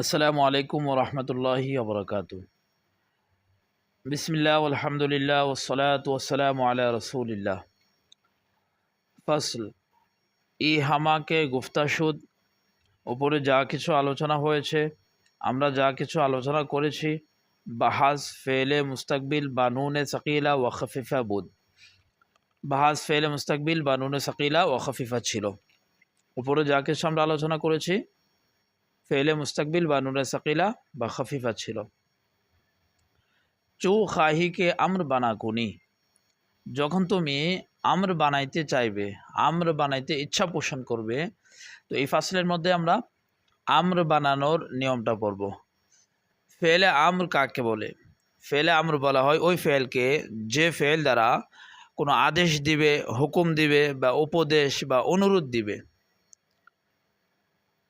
আসসালামু আলাইকুম ওরহমতুল্লাহি আবরকাত বিসমিল্লাহ আলহামদুলিল্লাহ ওসলাত ওসালাম আলা রসুলিল্লাহ। ফসল, ই হামাকে গুফতাসুদ, উপরে যা কিছু আলোচনা হয়েছে, আমরা যা কিছু আলোচনা করেছি, বাহাজ ফেলে মুস্তাকবিল বা নুনে সকিলা ও খফিফা বুদ। বাহাজ ফেলে মুস্তাকবিল বা নুনে সকিলা ও খফিফা ছিল। উপরে যা কিছু আমরা আলোচনা করেছি ফেলে মুস্তাকবিল বা নুরে সকিলা বা খফিফা ছিল। চু খাহিকে আম্র বানা কুনি যখন তুমি আম্র বানাইতে চাইবে, আম্র বানাইতে ইচ্ছা পোষণ করবে, তো এই ফাসলের মধ্যে আমরা আম্র বানানোর নিয়মটা পড়ব। ফেলে আম্র কাকে বলে? ফেলে আম্র বলা হয় ওই ফেলকে যে ফেল দ্বারা কোনো আদেশ দিবে, হুকুম দিবে বা উপদেশ বা অনুরোধ দিবে।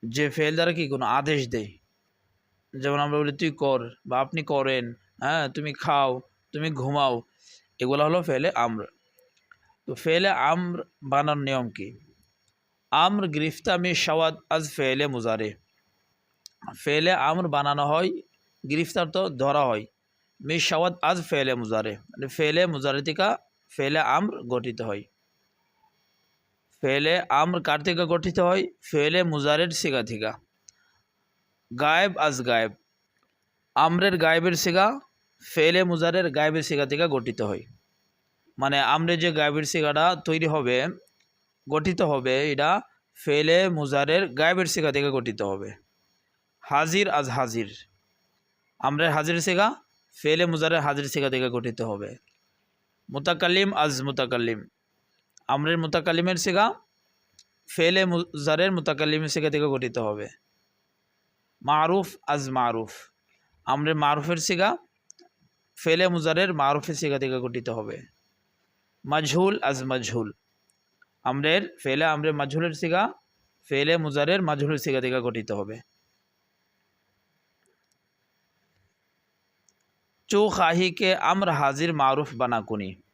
যে ফেল দ্বারা কি কোনো আদেশ দেয়? যেমন আমরা বলি, তুই কর বা, আপনি করেন হ্যাঁ তুমি খাও তুমি ঘুমাও এগুলো হলো ফেলে আম্র। তো ফেলে আম্র বানার নিয়ম কি? আম্র গ্রিফতা মি সওয়াদ আজ ফেলে মুজারে। ফেলে আম্র বানানো হয়, গ্রিফতার তো ধরা হয়। মি সওয়াদ আজ ফেলে মুজারে। মানে ফেলে মুজারে থেকে ফেলে আম্র গঠিত হয়। ফেলে আম্র কার থেকে গঠিত হয়? ফেলে মুজারের সিগা থেকে। গায়েব আজ গায়েব। আমরের গায়েবের সিগা ফেলে মুজারের গায়েবের সিগা থেকে গঠিত হয়। মানে আমরের যে গায়েবের সিগাটা তৈরি হবে, গঠিত হবে, এটা ফেলে মুজারের গায়েবের সিগা থেকে গঠিত হবে। হাজির আজ হাজির। আমরের হাজির সিগা ফেলে মুজারের হাজির সিগা থেকে গঠিত হবে। মুতাকাল্লিম আজ মুতাকাল্লিম। আমরের মুতাকালিমের সিগা ফেলে মুজারের মুতাকালিমের সিগা থেকে গঠিত হবে। মারুফ আজ মারুফ। আমরের মারুফের সিগা ফেলে মুজারের মারুফের সিগা থেকে গঠিত হবে। মাজহুল আজ মাজহুল। আমরের, ফেলে আমরের মাজহুলের সিগা ফেলে মুজারের মাজহুলের সিগা থেকে গঠিত হবে। চৌ খাহিকে আমর হাজির মারুফ বানাকুনি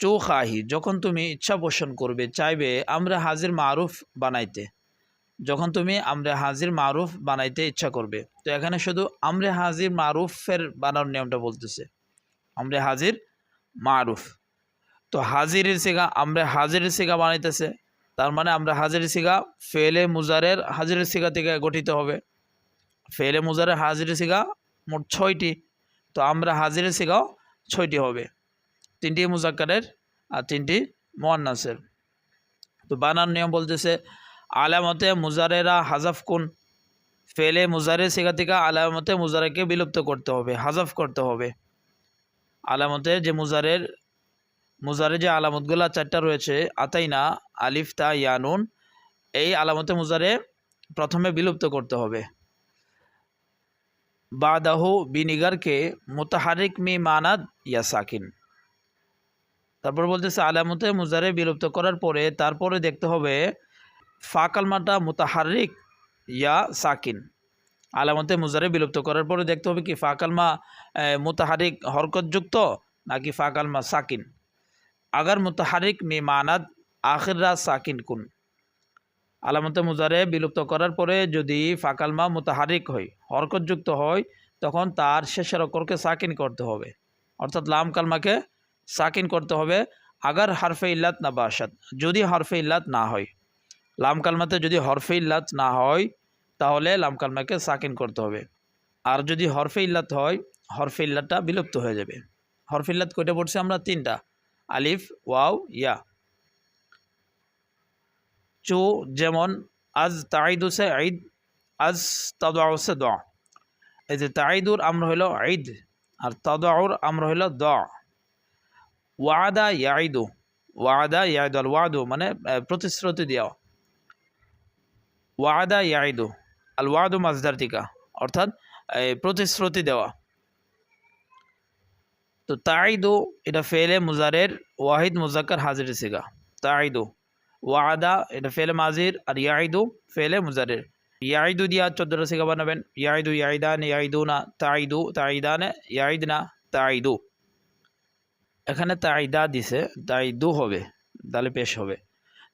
চৌখাহি, যখন তুমি ইচ্ছা পোষণ করবে, চাইবে আমরা হাজির মারুফ বানাইতে। যখন তুমি আমরা হাজির মারুফ বানাইতে ইচ্ছা করবে। তো এখানে শুধু আমরা হাজির মারুফের বানানোর নিয়মটা বলতেছে। আমরা হাজির মারুফ। তো হাজিরের সিগা, আমরা হাজিরের সিগা বানাইতেছে। তার মানে আমরা হাজির সিগা ফেলে মুজারের হাজিরের সিগা থেকে গঠিত হবে। ফেলে মুজারের হাজির সিগা মোট ছয়টি। তো আমরা হাজিরের সিগাও ছয়টি হবে। তিনটি মুজাক্কারের আর তিনটি মোয়ান্নাসের তো বানার নিয়ম বলতেছে, আলামতে মুজারেরা হাজাফ কোন ফেলে মুজারের সেগা থেকে আলামতে মুজারেকে বিলুপ্ত করতে হবে, হাজাফ করতে হবে। আলামতে যে মুজারের মুজারে যে আলামতগুলা চারটা রয়েছে, আতাইনা, আলিফ, তা ইয়ানুন এই আলামতে মুজারে প্রথমে বিলুপ্ত করতে হবে। বাদাহু বিনিগারকে মোতাহারিক মি মানাদ ইয়া সাকিন। তারপর বলতেছে, আলামতে মুজারে বিলুপ্ত করার পরে তারপরে দেখতে হবে ফা কালমাটা মুতাহারিক ইয়া সাকিন। আলামতে মুজারে বিলুপ্ত করার পরে দেখতে হবে কি ফা কালমা মুতাহারিক হরকতযুক্ত নাকি ফা কালমা সাকিন? আগার মুতাহারিক মি মানাদ আখিররা সাকিন কুন? আলামতে মুজারে বিলুপ্ত করার পরে যদি ফাকালমা মুতাহারিক হয়, হরকতযুক্ত হয়, তখন তার শেষের অক্ষরকে সাকিন করতে হবে। অর্থাৎ লাম কালমাকে সাকিন করতে হবে। আগার হারফে ইল্লাত না বাসাদ যদি হরফে ইল্লাত না হয়, লাম কালমাতে যদি হরফে ইল্লাত না হয়, তাহলে লাম কালমাকে সাকিন করতে হবে। আর যদি হরফে ইল্লাত হয়, হরফে ইল্লাতটা বিলুপ্ত হয়ে যাবে। হরফে ইল্লাত কয়টা পড়ছি আমরা তিনটা। আলিফ, ওয়াও, ইয়া। চু যেমন, আজ তাইদুসে ঈদ, আজ তদাউসে দ এই যে তাইদুর আমরা হইল ঈদ, আর তদাউর আমরা হইল দ ওয়াদা ইয়াইদু ওয়াদা ইয়াইদু আল ওয়াদু মানে প্রতিশ্রুতি দেওয়া। ওয়াদা ইয়াইদু আল ওয়াদু মাজদার টিকা অর্থাৎ প্রতিশ্রুতি দেওয়া। তো তাইদু এটা ফেলে মুজারের ওয়াহিদ মুজাক্কার হাজির সিগা তাইদু ওয়াদা, এটা ফেলে মাজির, আর ইয়াইদু ফেলে মুজারের। ইয়াইদু দিয়া চোদ্দটা সিগা বানাবেন। ইয়াইদু ইয়াইদান ইয়াইদু না তাইদু তাইদানে ইয়াইদ না তাইদু এখানে তাইদা দিছে তাইদু হবে, তাহলে পেশ হবে।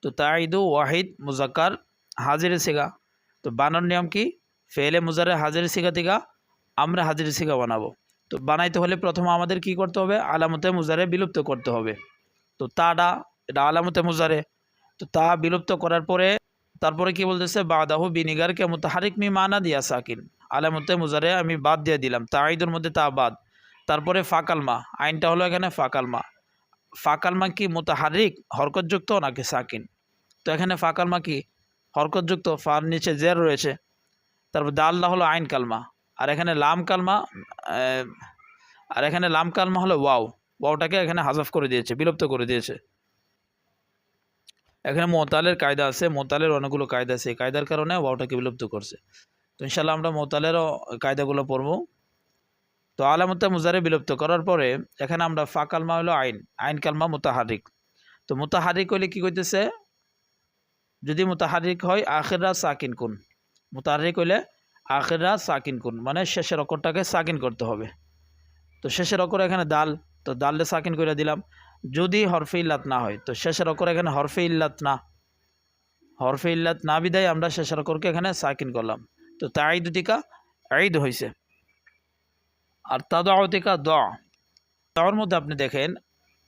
তো তাই তাইদু ওয়াহিদ মুজাক্কার হাজির সিগা। তো বানার নিয়ম কি? ফেলে মুজারে হাজির সিগা থেকে আমরা হাজির সিগা বানাবো। তো বানাইতে হলে প্রথমে আমাদের কি করতে হবে? আলামতে মুজারে বিলুপ্ত করতে হবে। তো তাটা এটা আলামতে মুজারে। তো তা বিলুপ্ত করার পরে, তারপরে কি বলতেছে? বাদাহু বিনিগারকে মুতাহারিক মি মানা দিয়া সাকিন। আলামতে মুজারে আমি বাদ দিয়ে দিলাম। তাঈদের মধ্যে তা বাদ। তারপরে ফাকালমা, আইনটা হলো এখানে ফাকালমা। ফাকালমা কি মুতাহারিক, হরকতযুক্ত নাকি সাকিন? তো এখানে ফাকালমা কি হরকতযুক্ত, ফার নিচে জের রয়েছে। তারপর দাল্লা হলো আইন কালমা, আর এখানে লাম কালমা আর এখানে লাম কালমা হলো ওয়াও। ওয়াওটাকে এখানে হাজাফ করে দিয়েছে, বিলুপ্ত করে দিয়েছে। এখানে মোতালের কায়দা আছে, মোতালের অনেকগুলো কায়দা আছে। কায়দার কারণে ওয়াওটাকে বিলুপ্ত করছে। তো ইনশাল্লাহ আমরা মোতালেরও কায়দাগুলো পড়ব। তো আলামতে মুজারে বিলুপ্ত করার পরে এখানে আমরা ফা কালমা হলো আইন আইন কালমা মুতাহারিক। তো মুতাহারিক হইলে কি কইতেছে? যদি মুতাহারিক হয়, আখেররা সাকিন কুন। মোতাহারিক হইলে আখেররা সাকিন কুন মানে শেষের অক্ষরটাকে সাকিন করতে হবে। তো শেষের অক্ষর এখানে দাল, তো দাললে সাকিন করে দিলাম। যদি হরফে ইল্লাত না হয়, তো শেষের অক্ষর এখানে হরফে ইল্লাত না। হরফে ইল্লাত না বিদায় আমরা শেষের অক্ষরকে এখানে সাকিন করলাম। তো তাই দুটিকা ঈদ হয়েছে আর তাদাওতিকা দ। তার মধ্যে আপনি দেখেন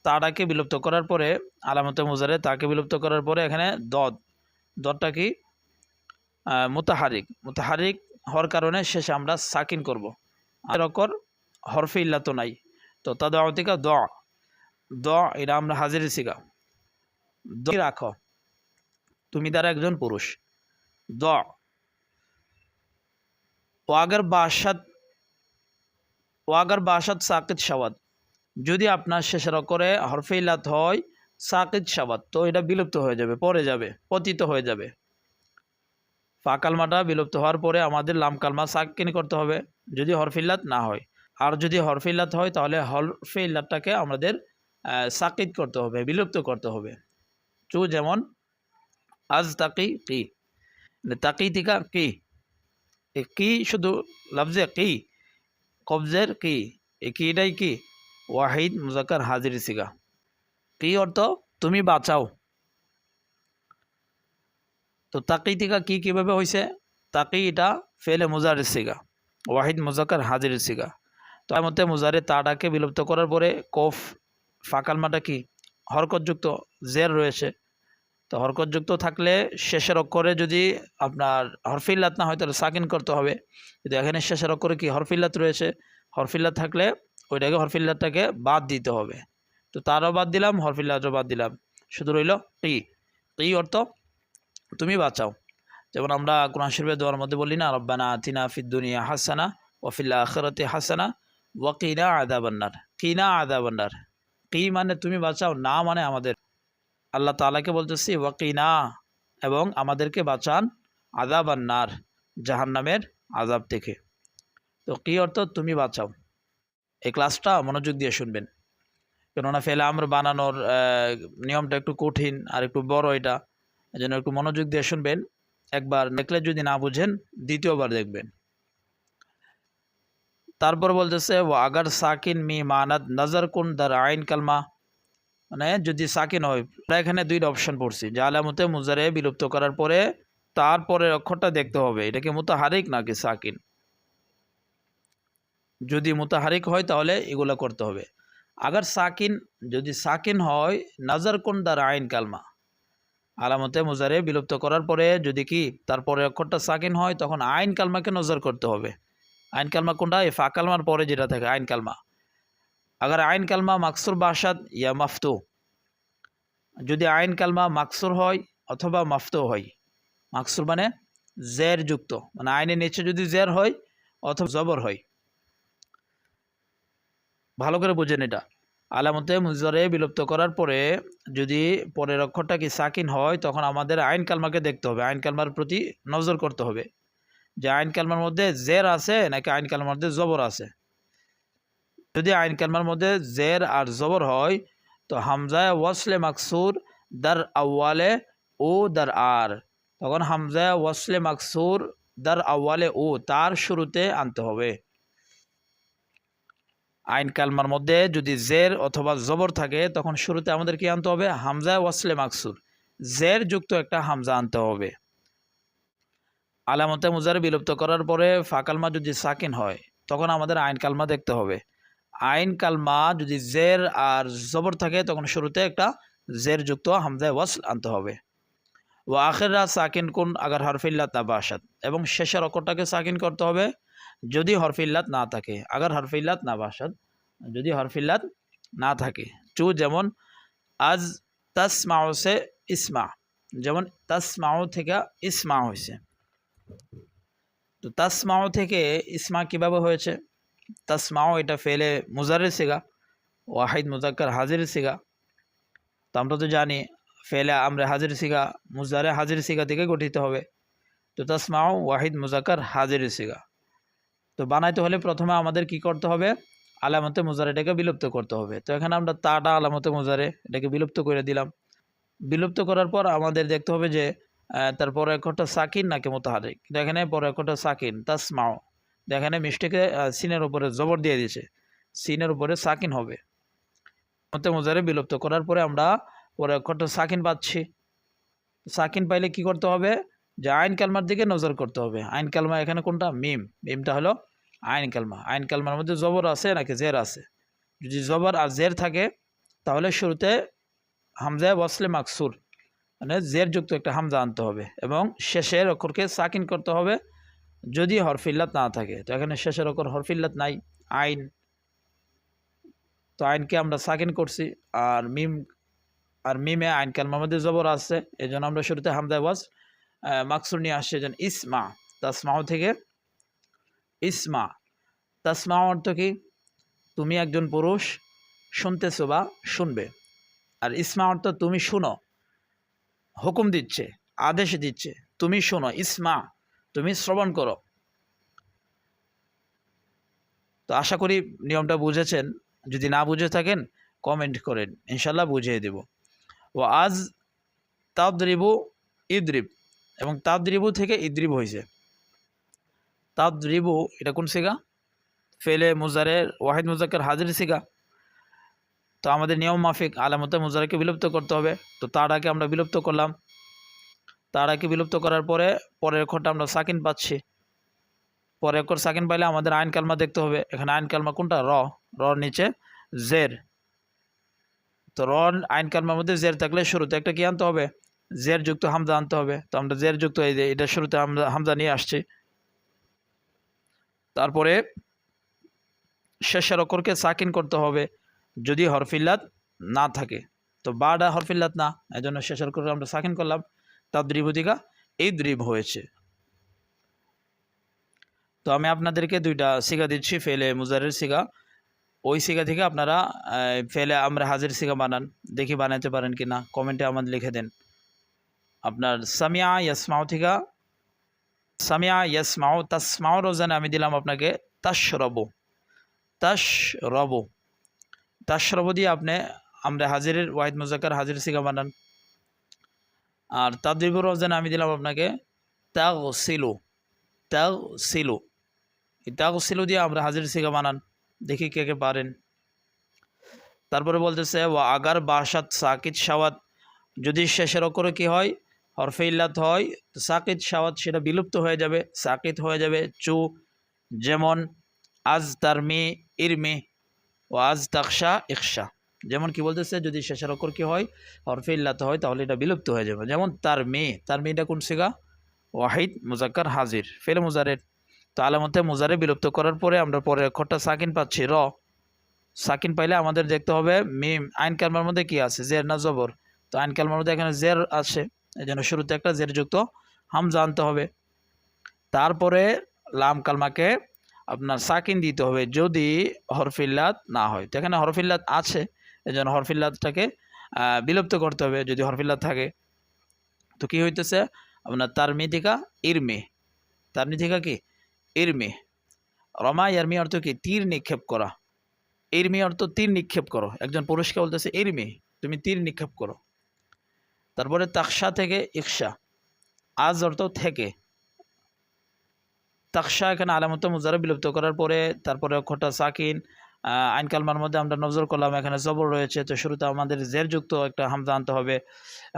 তাটাকে বিলুপ্ত করার পরে, আলামতে মুজারে তাকে বিলুপ্ত করার পরে এখানে দদ। দদটা কি? মুতাহারিক। মুতাহারিক হওয়ার কারণে শেষে আমরা সাকিন করব। আর হরফে ইল্লা তো নাই। তো তাদাওতিকা দ। দ এটা আমরা হাজির শিখা দ রাখো? তুমি দ্বারা একজন পুরুষ। দ। ও আগর বাসাত ও আগর বাসাত সাকিদ শাওয়াত যদি আপনার শেষের করে হরফে ইলাত হয় সাকিদ সাবাদ তো এটা বিলুপ্ত হয়ে যাবে পরে যাবে, পতিত হয়ে যাবে। ফা কালমাটা বিলুপ্ত হওয়ার পরে আমাদের লাম কালমা সাকিন করতে হবে, যদি হরফিল্লাত না হয়। আর যদি হরফিল্লাত হয়, তাহলে হরফে ইল্লাতটাকে আমাদের সাকিদ করতে হবে, বিলুপ্ত করতে হবে। চু যেমন, আজ তাকি কি? তাকি তিকা কি? কি শুধু লফজে কি? কবজের কি? কিটাই কি ওয়াহিদ মুজাক্কার হাজির সিগা। কি অর্থ? তুমি বাঁচাও। তো তাকি তিকা কি কীভাবে হয়েছে তাকি এটা ফেলে মুজারের সিগা। ওয়াহিদ মুজাক্কার হাজির সিগা। তো মধ্যে মুজারে তাটাকে বিলুপ্ত করার পরে কফ ফাকালমাটা কি? হরকতযুক্ত জের রয়েছে। তো হরকতযুক্ত থাকলে শেষের অক্ষরে যদি আপনার হরফিল্লাত না হয়, তাহলে সাকিন করতে হবে। যদি এখানে শেষের অক্ষরে কি হরফিল্লাত রয়েছে? হরফিল্লাত থাকলে ওইটাকে হরফিল্লাতটাকে বাদ দিতে হবে। তো তারও বাদ দিলাম, হরফিল্লাতও বাদ দিলাম। শুধু রইল টি। টি অর্থ তুমি বাঁচাও। যেমন আমরা কোরআন শরীফের দোয়ার মধ্যে বলি না, রব্বানা আতিনা ফিদ দুনিয়া হাসানা ওয়াফিল্লা আখরাতে হাসানা ওয়াকিনা আদাবান্নার কিনা আদাবান্নার কি মানে তুমি বাঁচাও না মানে আমাদের। আল্লাহ তালাকে বলতেছি, ওয়াকিনা এবং আমাদেরকে বাঁচান আজাব আন্নার জাহান্নামের আজাব থেকে। তো কী অর্থ? তুমি বাঁচাও। এই ক্লাসটা মনোযোগ দিয়ে শুনবেন। কেননা ফেলে আমরা বানানোর নিয়মটা একটু কঠিন আর একটু বড় এটা এই জন্য একটু মনোযোগ দিয়ে শুনবেন। একবার দেখলে যদি না বুঝেন, দ্বিতীয়বার দেখবেন। তারপর বলতেছে ও আগার সাকিন মি মানাদ নজর কুন দার আইন কালমা মানে যদি সাকিন হয়, আমরা এখানে দুইটা অপশন পড়ছি। যে আলামতে মুজারে বিলুপ্ত করার পরে তারপরে অক্ষরটা দেখতে হবে। এটা কি মুতাহারিক নাকি সাকিন? যদি মোতাহারিক হয় তাহলে এগুলো করতে হবে। আগার সাকিন, যদি সাকিন হয়, নাজার কোন দ্বার আইন কালমা? আলামতে মুজারে বিলুপ্ত করার পরে যদি কি তারপরে অক্ষরটা সাকিন হয়, তখন আইন কালমাকে নজর করতে হবে। আইন কালমা কোনটা? এই ফা কালমার পরে যেটা থাকে, আইন কালমা। আগার আইন কালমা মাকসুর বাসাদ ইয়া মাফতু। যদি আইন কালমা মাকসুর হয় অথবা মাফতু হয়। মাকসুর মানে জের যুক্ত। মানে আইনের নিচে যদি জের হয় অথবা জবর হয়। ভালো করে বুঝেন এটা। আলামতে মুজরে বিলুপ্ত করার পরে যদি পরের অক্ষরটা কি সাকিন হয়, তখন আমাদের আইন কালমাকে দেখতে হবে। আইন কালমার প্রতি নজর করতে হবে। যে আইন কালমার মধ্যে জের আছে নাকি আইন কালমার মধ্যে জবর আছে? যদি আইন কালমার মধ্যে জের আর জবর হয়, তো হামজায় ওয়াসলে মাকসুর দার আওয়ালে ও দার আর। তখন হামজায় ওয়াসলে মাকসুর দার আওয়ালে ও তার শুরুতে আনতে হবে। আইন কালমার মধ্যে যদি জের অথবা জবর থাকে, তখন শুরুতে আমাদের কি আনতে হবে? হামজা ওয়াসলে মাকসুর। জের যুক্ত একটা হামজা আনতে হবে। আলামতে মুজারে বিলুপ্ত করার পরে ফাকালমা যদি সাকিন হয়, তখন আমাদের আইন কালমা দেখতে হবে। আইন কালমা যদি জের আর জবর থাকে, তখন শুরুতে একটা জের যুক্ত হামজায় ওয়াসল আনতে হবে। ও আখেররা সাকিন কোন, আগার হরফিল্লাত না বাসাদ এবং শেষের অক্ষরটাকে সাকিন করতে হবে যদি হরফিল্লাত না থাকে। আগার হরফিল্লাত না বাসাদ যদি হরফিল্লাত না থাকে। চু যেমন, আজ তাসমাও সে ইসমা। যেমন তাসমাও থেকে ইসমা হয়েছে। তো তাসমাও থেকে ইসমা কীভাবে হয়েছে? তাসমাও এটা ফেলে মুজারের সিগা ওয়াহিদ মুজাক্কার হাজির সিগা তো আমরা তো জানি ফেলে আমরা হাজির সিগা মুজারে হাজির সিগা থেকে গঠিত হবে। তো তাসমাও ওয়াহিদ মুজাক্কার হাজির সিগা তো বানাইতে হলে প্রথমে আমাদের কি করতে হবে? আলামতে মুজারেটাকে বিলুপ্ত করতে হবে। তো এখানে আমরা তাটা আলামতে মুজারে এটাকে বিলুপ্ত করে দিলাম। বিলুপ্ত করার পর আমাদের দেখতে হবে যে তারপর একটা সাকিন নাকি মোতাহারিক। এখানে পরে একটা সাকিন তাসমাও এখানে মিষ্টিকে সিনের উপরে জবর দিয়ে দিয়েছে। সিনের উপরে সাকিন হবে। মতে মোজারে বিলুপ্ত করার পরে আমরা পরে একটা সাকিন পাচ্ছি। সাকিন পাইলে কি করতে হবে? যে আইন কালমার দিকে নজর করতে হবে। আইন কালমা এখানে কোনটা? মিম। মিমটা হলো আইন কালমা। আইন কালমার মধ্যে জবর আছে নাকি জের আছে? যদি জবর আর জের থাকে, তাহলে শুরুতে হামজা বসলে মাকসুর মানে জের যুক্ত একটা হামজা আনতে হবে এবং শেষের অক্ষরকে সাকিন করতে হবে। যদি হরফিল্লাত না থাকে, তো এখানে শেষের অক্ষর হরফিল্লাত নাই, আইন। তো আইনকে আমরা সাকিন করছি, আর মিম, আর মিমে আইন কালমার মধ্যে জবর আছে এই জন্য আমরা শুরুতে হামজা ওয়াজ মাকসুর নিয়ে আসছে যেন ইসমা তাসমাও থেকে ইসমা। তাসমা অর্থ কি? তুমি একজন পুরুষ, শুনতেছো বা শুনবে। আর ইসমা অর্থ তুমি শুনো, হুকুম দিচ্ছে, আদেশ দিচ্ছে, তুমি শোনো, ইসমা। তুমি শ্রবণ করো। তো আশা করি নিয়মটা বুঝেছেন। যদি না বুঝে থাকেন কমেন্ট করেন। ইনশাল্লাহ বুঝিয়ে দেব। ও আজ তাবদ্রিবু ইদ্রিব এবং তাবদ্রিবু থেকে ইদ্রিব হয়েছে তাবদ্রিবু এটা কোন সিগা? ফেলে মুজারের ওয়াহিদ মুজাকের হাজির সিগা। তো আমাদের নিয়ম মাফিক, আলামতে মুজারাকে বিলুপ্ত করতে হবে। তো তার আগে আমরা বিলুপ্ত করলাম। তারাকে বিলুপ্ত করার পরে পরের অক্ষরটা আমরা সাকিন পাচ্ছি। পরের অক্ষর সাকিন পাইলে আমাদের আইন কালমা দেখতে হবে। এখানে আইন কালমা কোনটা? র। রর নিচে জের। তো র আইন কালমার মধ্যে জের থাকলে শুরুতে একটা কি আনতে হবে? জের যুক্ত হামজা আনতে হবে। তো আমরা জের যুক্ত এই যে, এটা শুরুতে হামজা হামজা নিয়ে আসছি। তারপরে শেষের অক্ষরকে সাকিন করতে হবে যদি হরফিল্লাত না থাকে। তো বাডা হরফিল্লাত না এই জন্য শেষের করে আমরা সাকিন করলাম। তার দ্রিভুতিকা এই দ্রিব হয়েছে। তো আমি আপনাদেরকে দুইটা শিখা দিচ্ছি, ফেলে মুজারের শিখা ওই সিগা থেকে আপনারা ফেলে আমরা হাজির সিগা বানান, দেখি বানাতে পারেন কি না কমেন্টে আমাদের লিখে দেন। আপনার সামিয়া ইয়াসমাও থিকা, সামিয়া ইয়াসমাও তাসমাও রোজানে আমি দিলাম আপনাকে তাস রবো তাস রবো দিয়ে আপনি, আমরা হাজিরের, ওয়াহিদ মুজাক্কার হাজির সিগা বানান। আর তাদরিবুর রমজান আমি দিলাম আপনাকে তাগ সিলু তাগ সিলু তাগ সিলু দিয়ে আমরা হাজির সিগা বানান, দেখি কে কে পারেন। তারপরে বলতেছে ও আগার বাসাত সাকিত সাওয়াত যদি শেষের অক্ষরে কি হয়? হরফে ইল্লাত হয়। তো সাকিত সাওয়াত সেটা বিলুপ্ত হয়ে যাবে, সাকিত হয়ে যাবে চু, যেমন, আজ তারমি ইরমে ও আজ তাকশা ইকশা যেমন কি বলতেছে, যদি শেষের অক্ষর কি হয়, হরফে ইল্লাতে হয়, তাহলে এটা বিলুপ্ত হয়ে যাবে। যেমন তার মেয়ে, তার মেয়েটা কোন সিগা ওয়াহিদ, মুজাক্কার, হাজির। ফেলে মুজারের। তো আলামতে মুজারে বিলুপ্ত করার পরে আমরা পরে অক্ষরটা সাকিন পাচ্ছি, র। সাকিন পাইলে আমাদের দেখতে হবে মিম, আইন কালমার মধ্যে কি আছে? জের না জবর। তো আইন কালমার মধ্যে এখানে জের আছে এই জন্য শুরুতে একটা জের যুক্ত হামজা আনতে হবে। তারপরে লাম কালমাকে আপনার সাকিন দিতে হবে, যদি হরফিল্লাত না হয়। তো এখানে হরফিল্লাত আছে এই জন্য হরফিল্লাতটাকে আহ, বিলুপ্ত করতে হবে যদি হরফিল্লাত থাকে। তো কি হইতেছে? আপনার তার থেকে ইরমি। তার থেকে কি? ইরমি। রমা ইয়ারমি অর্থ কি? তীর নিক্ষেপ করা। ইরমি অর্থ তীর নিক্ষেপ করো। একজন পুরুষকে বলতেছে ইরমি তুমি তীর নিক্ষেপ করো। তারপরে তাকসা থেকে ইকশা। আজ অর্থ থেকে। তাকসা এখানে আলামত মুজারা বিলুপ্ত করার পরে তারপরে অক্ষরটা সাকিন আইন কালমার মধ্যে আমরা নজর করলাম এখানে জবর রয়েছে। তো শুরুতে আমাদের জেরযুক্ত একটা হামজা আনতে হবে।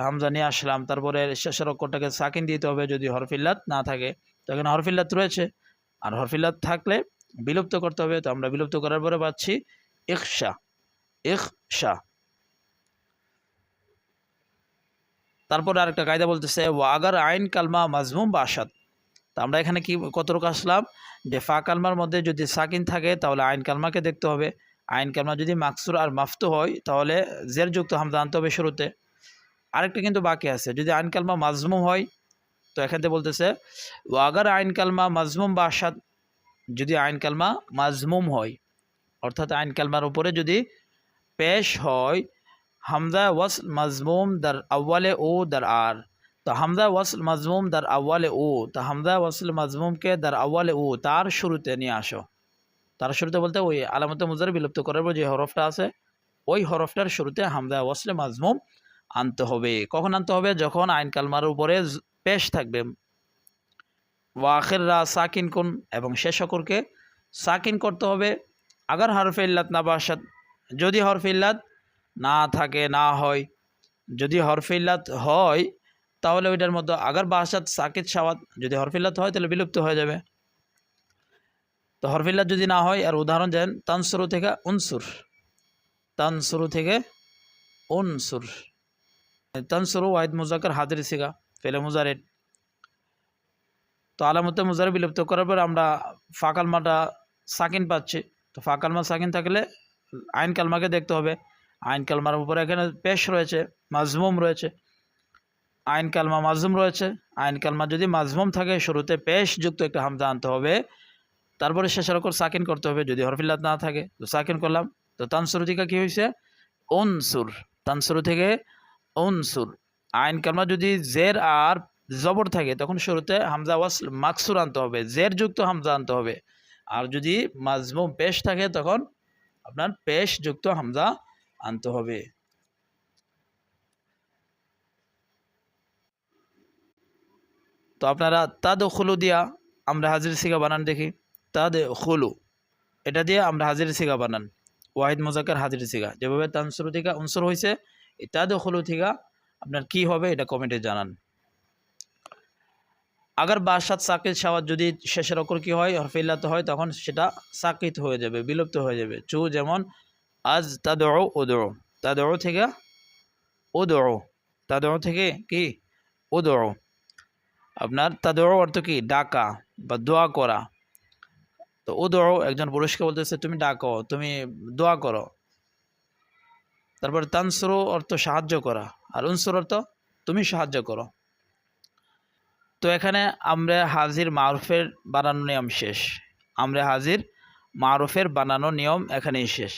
হামজা নিয়ে আসলাম। তারপরে শেষের অক্ষরটাকে সাকিন দিতে হবে যদি হরফিল্লাত না থাকে। তো এখানে হরফিল্লাত রয়েছে। আর হরফিল্লাত থাকলে বিলুপ্ত করতে হবে। তো আমরা বিলুপ্ত করার পরে পাচ্ছি ইকশা ইকশা তারপরে আরেকটা কায়দা বলতেছে ওয়াগার আইন কালমা মাজমুম বা আসাদ তো আমরা এখানে কি কতটুকু আসলাম? যে ফা কালমার মধ্যে যদি সাকিন থাকে, তাহলে আইন কালমাকে দেখতে হবে। আইন কালমা যদি মাকসুর আর মাফতু হয়, তাহলে জের যুক্ত হামদা আনতে হবে শুরুতে। আরেকটা কিন্তু বাকি আছে। যদি আইন কালমা মাজমুম হয়, তো এখানে বলতেছে ওয়াগার আইন কালমা মাজমুম বা আসাদ যদি আইন কালমা মাজমুম হয়, অর্থাৎ আইন কালমার উপরে যদি পেশ হয় হামদা ওয়াস মাজমুম দার আউ্বালে ও দার আর। তো হামদা ওয়াসল মাজমুম দার আউ্বালে ও তো হামদা ওয়াসল মাজমুমকে দার আউ্বালে ও তার শুরুতে নিয়ে আসো। তার শুরুতে বলতে ওই আলামত মুজার বিলুপ্ত করার যে হরফটা আছে, ওই হরফটার শুরুতে হামদা ওয়াসলে মাজমুম আনতে হবে। কখন আনতে হবে? যখন আইন কালমার উপরে পেশ থাকবে। ওয়াখের রা সাকিন কোন, এবং শেষ অকরকে সাকিন করতে হবে। আগার হরফে ইল্লাত না বাসাত যদি হরফে ইল্লাত না থাকে, না হয়। যদি হরফে ইল্লাত হয় তাহলে ওইটার মধ্যে আগার বাসাত সাকিত, সাওয়াত যদি হরফিল্লাত হয়, তাহলে বিলুপ্ত হয়ে যাবে। তো হরফিল্লাত যদি না হয়, আর উদাহরণ দেন, তানসুরু থেকে উনসুর। তানসুরু থেকে উনসুর। তানসুরু ওয়াহিদ মুজাকার হাজির সিগা, ফেলে মুজারের। তো আলামতে মুজারে বিলুপ্ত করার পর আমরা ফাকালমাটা সাকিন পাচ্ছি। তো ফাকালমা সাকিন থাকলে আইন কালমাকে দেখতে হবে। আইন কালমার উপরে এখানে পেশ রয়েছে, মাজমুম রয়েছে। আইন কালমা মাজমুম রয়েছে। আইন কালমা যদি মাজমুম থাকে, শুরুতে পেশ যুক্ত একটা হামজা আনতে হবে। তারপরে শেষের ওপর সাকিন করতে হবে, যদি হরফিল্লাত না থাকে। তো সাকিন করলাম। তো তানসুরু থেকে কী হয়েছে উনসুর। তানসুরু থেকে উনসুর। আইন কালমা যদি জের আর জবর থাকে, তখন শুরুতে হামজা ওয়াস মাকসুর আনতে হবে, জের যুক্ত হামজা আনতে হবে। আর যদি মাজমুম পেশ থাকে, তখন আপনার পেশ যুক্ত হামজা আনতে হবে। তো আপনারা তাদ খুলু দিয়া আমরা হাজির সিগা বানান দেখি। তাদ খুলু এটা দিয়ে আমরা হাজির সিগা বানান। ওয়াহিদ মুজাকার হাজির সিগা যেভাবে তানসুরু থিকা উনসুর হয়েছে এই তাদ খুলু থিকা আপনার কি হবে এটা কমেন্টে জানান। আগার বাসাত সাকিত সাওয়াত যদি শেষের অক্ষর কি হয় হরফিল্লাত হয়, তখন সেটা সাকিত হয়ে যাবে, বিলুপ্ত হয়ে যাবে। চু যেমন, আজ তাদৌ ওদৌ তাদৌ থেকে ওদৌ তাদৌ থেকে কি? ওদৌ আপনার তাদৌ অর্থ কি? ডাকা বা দোয়া করা। তো ও ওদৌ একজন পুরুষকে বলতেছে, তুমি ডাকো, তুমি দোয়া করো। তারপরে তানসুরু অর্থ সাহায্য করা, আর উনসুর অর্থ, তুমি সাহায্য করো। তো এখানে আমরা হাজির মারুফের বানানো নিয়ম শেষ। আমরা হাজির মারুফের বানানো নিয়ম এখানেই শেষ।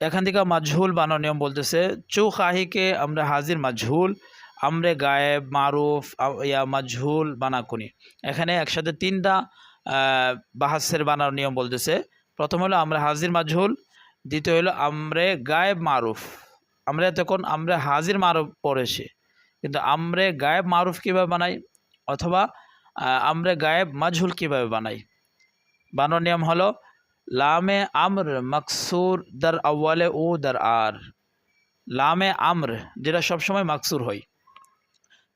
এখান থেকে মাজহুল বানানো নিয়ম বলতেছে চু খাহিকে আমরা হাজির মাজহুল আমরে গায়েব, মারুফ ইয়া, মাজহুল, বানাকুনি। এখানে একসাথে তিনটা বাহাসের বানানোর নিয়ম বলতেছে। প্রথম হলো আমরা হাজির, মাজহুল। দ্বিতীয় হলো আমরে গায়েব, মারুফ। আমরা তখন আমরা হাজির, মারুফ পড়েছি। কিন্তু আমরে গায়েব, মারুফ কীভাবে বানাই? অথবা আমরে গায়েব, মাজহুল কীভাবে বানাই? বানানোর নিয়ম হলো, লামে আমর মকসুর দার আউ্বালে ও দার আর। লামে আমর, যেটা সবসময় মাকসুর হয়।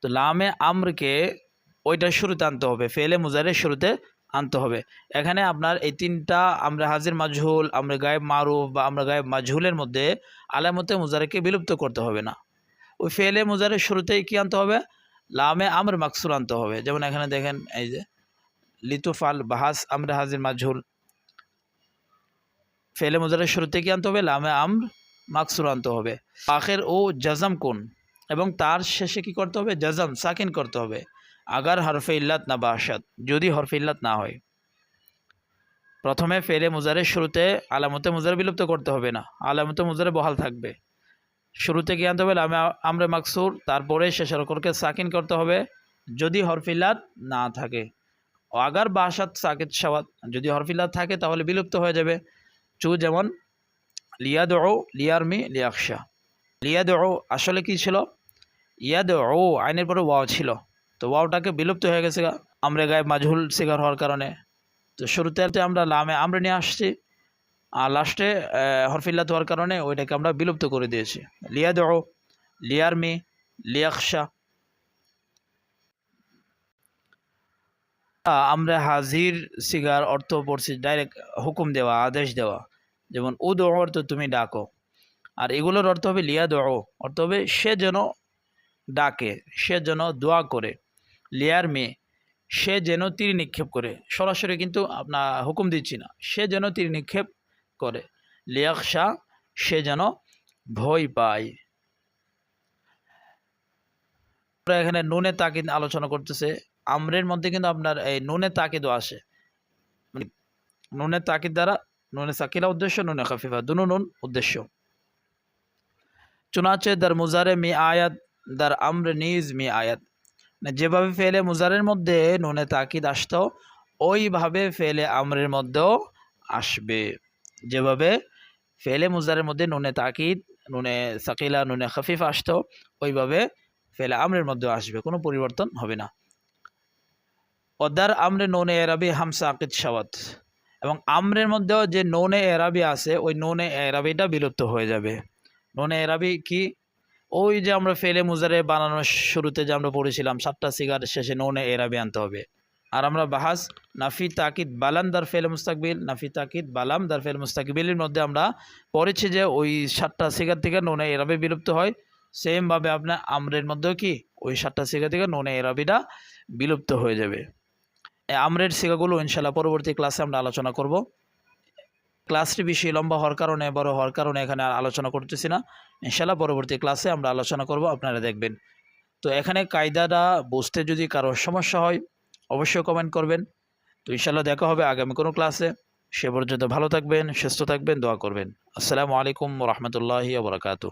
তো লামে আমরকে ওইটা শুরুতে আনতে হবে, ফেলে মুজারের শুরুতে আনতে হবে। এখানে আপনার এই তিনটা, আমরা হাজির মাজহুল, আমরা গায়েব মারুফ বা আমরা গায়েব মাজহুলের মধ্যে আলামতে মুজারেকে বিলুপ্ত করতে হবে না। ওই ফেলে মুজারের শুরুতেই কি আনতে হবে? লামে আমর মাকসুর আনতে হবে। যেমন এখানে দেখেন এই যে, লিতুফাল বাহাস আমরা হাজির মাজহুল। ফেলে মুজারের শুরুতে কি আনতে হবে? লামে আমর মাকসুর আনতে হবে। আখের ও জাজাম কোন? এবং তার শেষে কি করতে হবে? জাজাম সাকিন করতে হবে। আগার হরফে ইল্লাত না বাসাত যদি হরফে ইল্লাত না হয়। প্রথমে ফেলে মুজারের শুরুতে আলামতে মুজারে বিলুপ্ত করতে হবে না। আলামতে মুজারে বহাল থাকবে। শুরুতে কি আনতে হবে? লামে আমরে মাকসুর, তারপরে শেষের অক্ষরকে সাকিন করতে হবে, যদি হরফিল্লাত না থাকে। আগার বাসাত সাকিত সাওয়াত, যদি হরফিল্লাত থাকে, তাহলে বিলুপ্ত হয়ে যাবে। চু যেমন লিয়াদ লিয়ারমি লিয়াকশা লিয়াদ আসলে কি ছিল? ইয়াদ ও আইনের পরে ওয়াও ছিল। তো ওয়াওটাকে বিলুপ্ত হয়ে গেছে আমরা গায়ে মাঝুল শিকার হওয়ার কারণে। তো শুরুতে আমরা লামে আমরা নিয়ে আসছি, আর লাস্টে হরফিল্লাত হওয়ার কারণে ওইটাকে আমরা বিলুপ্ত করে দিয়েছি। লিয়াদ ও লিয়ারমি লিয়াকশা আমরা হাজির সিগার অর্থ পড়ছি ডাইরেক্ট হুকুম দেওয়া, আদেশ দেওয়া। যেমন উদ অর্থ তুমি ডাকো। আর এগুলোর অর্থ হবে লিয়া দো অর্থ হবে সে যেন ডাকে, সে যেন দোয়া করে। লিয়ার মেয়ে, সে যেন তীর নিক্ষেপ করে। সরাসরি কিন্তু আপনার হুকুম দিচ্ছি না, সে যেন তীর নিক্ষেপ করে। লিয়াকশা সে যেন ভয় পায়। এখানে নুনে তাকিদ আলোচনা করতেছে। আমরের মধ্যে কিন্তু আপনার এই নুনে তাকিদও আসে মানে নুনে তাকিদ দ্বারা, নুনে সাকিলা উদ্দেশ্য, নুনে খাফিফা, দুনু নুন উদ্দেশ্য। চুনাচে দার মুজারে মি আয়াত দার আমর নিজ মি আয়াত। যেভাবে ফেলে মুজারের মধ্যে নুনে তাকিদ আসতো, ওইভাবে ফেলে আমরের মধ্যেও আসবে। যেভাবে ফেলে মুজারের মধ্যে নুনে তাকিদ, নুনে সাকিলা, নুনে খাফিফ আসতো, ওইভাবে ফেলে আমরের মধ্যেও আসবে, কোনো পরিবর্তন হবে না। ওদার আমরে নোনে এরাবি হামসা আকিদ সাওয়াত। এবং আমরের মধ্যেও যে নোনে এরাবি আছে, ওই নোনে এরাবিটা বিলুপ্ত হয়ে যাবে। নোনে এরাবি কি? ওই যে আমরা ফেলে মুজারে বানানোর শুরুতে যে আমরা পড়েছিলাম, সাতটা সিগার শেষে নোনে এরাবি আনতে হবে। আর আমরা বাহাস নাফি তাকিদ বালাম দার ফেলে মুস্তাকবিল, নাফি তাকিদ বালাম দার ফেল মুস্তাকবিলের মধ্যে আমরা পড়েছি যে ওই সাতটা সিগার থেকে নোনে এরাবি বিলুপ্ত হয়। সেমভাবে আপনার আমরের মধ্যেও কি, ওই সাতটা সিগা থেকে নোনে এরাবিটা বিলুপ্ত হয়ে যাবে। আমরের সিগাগুলো ইনশাল্লাহ পরবর্তী ক্লাসে আমরা আলোচনা করব। ক্লাসটি বেশি লম্বা হওয়ার কারণে, বড় হওয়ার কারণে এখানে আলোচনা করতেছি না। ইনশাল্লাহ পরবর্তী ক্লাসে আমরা আলোচনা করব, আপনারা দেখবেন। তো এখানে কায়দাটা বুঝতে যদি কারোর সমস্যা হয়, অবশ্যই কমেন্ট করবেন। তো ইনশাল্লাহ দেখা হবে আগামী কোনো ক্লাসে। সে পর্যন্ত ভালো থাকবেন, সুস্থ থাকবেন, দোয়া করবেন। আসসালামু আলাইকুম রহমতুল্লাহি বরকাতু